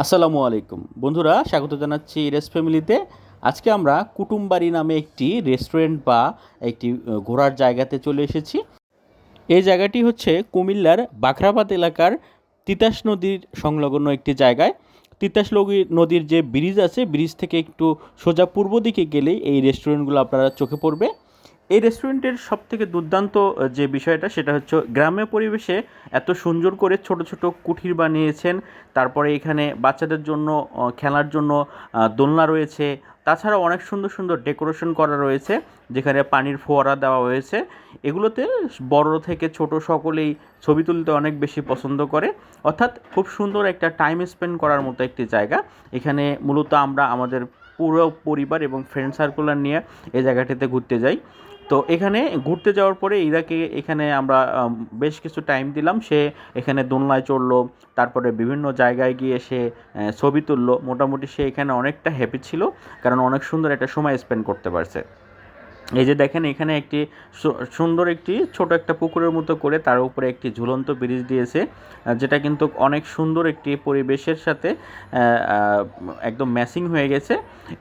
আসসালামু আলাইকুম। বন্ধুরা, স্বাগত জানাচ্ছি রেস ফ্যামিলিতে আজকে আমরা কুটুমবাড়ি নামে একটি রেস্টুরেন্ট বা একটি ঘোরার জায়গাতে চলে এসেছি। এই জায়গাটি হচ্ছে কুমিল্লার বাখরাবাদ এলাকার তিতাস নদীর সংলগ্ন একটি জায়গায়। তিতাস নদীর যে ব্রিজ আছে, ব্রিজ থেকে একটু সোজা পূর্ব দিকে গেলেই এই রেস্টুরেন্টগুলো আপনারা চোখে পড়বে। এই রেস্টুরেন্টের সব থেকে দুর্দান্ত যে বিষয়টা সেটা হচ্ছে গ্রাম্য পরিবেশে এত সুন্দর করে ছোট ছোট কুঠির বানিয়েছেন। তারপরে এখানে বাচ্চাদের জন্য খেলার জন্য দোলনা রয়েছে। তাছাড়া অনেক সুন্দর সুন্দর ডেকোরেশন করা রয়েছে, যেখানে পানির ফোয়ারা দেওয়া হয়েছে। এগুলোতে বড় থেকে ছোট সকলেই ছবি তুলতে অনেক বেশি পছন্দ করে। অর্থাৎ খুব সুন্দর একটা টাইম স্পেন্ড করার মতো একটি জায়গা। এখানে মূলত আমরা আমাদের পুরো পরিবার এবং ফ্রেন্ড সার্কুলার নিয়ে এই জায়গাটিতে ঘুরতে যাই। তো এখানে ঘুরতে যাওয়ার পরে ইরাকে এখানে আমরা বেশ কিছু টাইম দিলাম। সে এখানে দোলনায় চড়লো, তারপরে বিভিন্ন জায়গায় গিয়ে সে ছবি তুললো। মোটামুটি সে এখানে অনেকটা হ্যাপি ছিল, কারণ অনেক সুন্দর একটা সময় স্পেন্ড করতে পারছে। এই যে দেখেন, এখানে একটি সুন্দর একটি ছোট একটা পুকুরের মতো করে তার উপরে একটি ঝুলন্ত ব্রিজ দিয়েছে যেটা কিন্তু অনেক সুন্দর একটি পরিবেশের সাথে একদম ম্যাচিং হয়ে গেছে।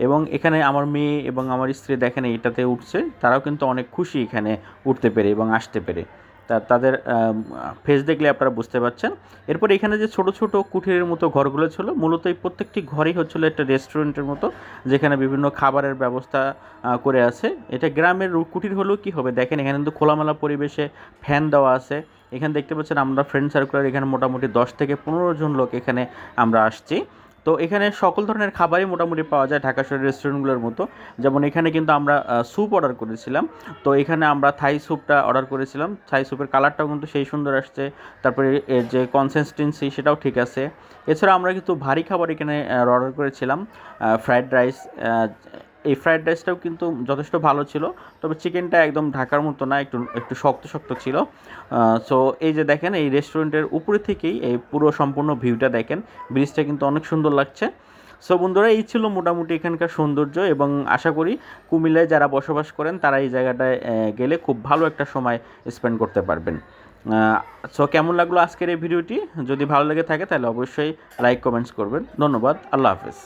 এবং এখানে আমার মেয়ে এবং আমার স্ত্রী দেখেন এটাতে উঠছে, তারাও কিন্তু অনেক খুশি এখানে উঠতে পেরে এবং আসতে পেরে। তা, তাদের ফেস দেখলে আপনারা বুঝতে পারছেন। এরপর এখানে যে ছোট ছোট কুঠিরের মতো ঘরগুলো ছিল, মূলত এই প্রত্যেকটি ঘরই হচ্ছিল একটা রেস্টুরেন্টের মতো, যেখানে বিভিন্ন খাবারের ব্যবস্থা করে আছে। এটা গ্রামের কুটির হলেও কি হবে? দেখেন এখানে কিন্তু খোলামেলা পরিবেশে ফ্যান দেওয়া আছে। এখানে দেখতে পাচ্ছেন আমরা ফ্রেন্ড সার্কুলার এখানে মোটামুটি দশ থেকে পনেরো জন লোক এখানে আমরা আসছি। তো এখানে সকল ধরনের খাবারই মোটামুটি পাওয়া যায় ঢাকা শহরের রেস্টুরেন্টগুলোর মতো। যেমন এখানে কিন্তু আমরা স্যুপ অর্ডার করেছিলাম। তো এখানে আমরা থাই স্যুপটা অর্ডার করেছিলাম। থাই স্যুপের কালারটাও কিন্তু সেই সুন্দর আসছে। তারপরে এর যে কনসিস্টেন্সি সেটাও ঠিক আছে। এছাড়া আমরা কিন্তু ভারী খাবার এখানে অর্ডার করেছিলাম ফ্রায়েড রাইস এই ফ্রায়েড রাইসটাও কিন্তু যথেষ্ট ভালো ছিল, তবে চিকেনটা একদম ঢাকার মতো না, একটু একটু শক্ত শক্ত ছিল। সো এই যে দেখেন, এই রেস্টুরেন্টের উপরে থেকেই এই পুরো সম্পূর্ণ ভিউটা দেখেন ব্রিজটা কিন্তু অনেক সুন্দর লাগছে। সো বন্ধুরা, এই ছিল মোটামুটি এখানকার সৌন্দর্য এবং আশা করি কুমিল্লায় যারা বসবাস করেন, তারা এই জায়গাটায় গেলে খুব ভালো একটা সময় স্পেন্ড করতে পারবেন। সো কেমন লাগল আজকের এই ভিডিওটি? যদি ভালো লেগে থাকে, তাহলে অবশ্যই লাইক কমেন্টস করবেন। ধন্যবাদ, আল্লাহ হাফেজ।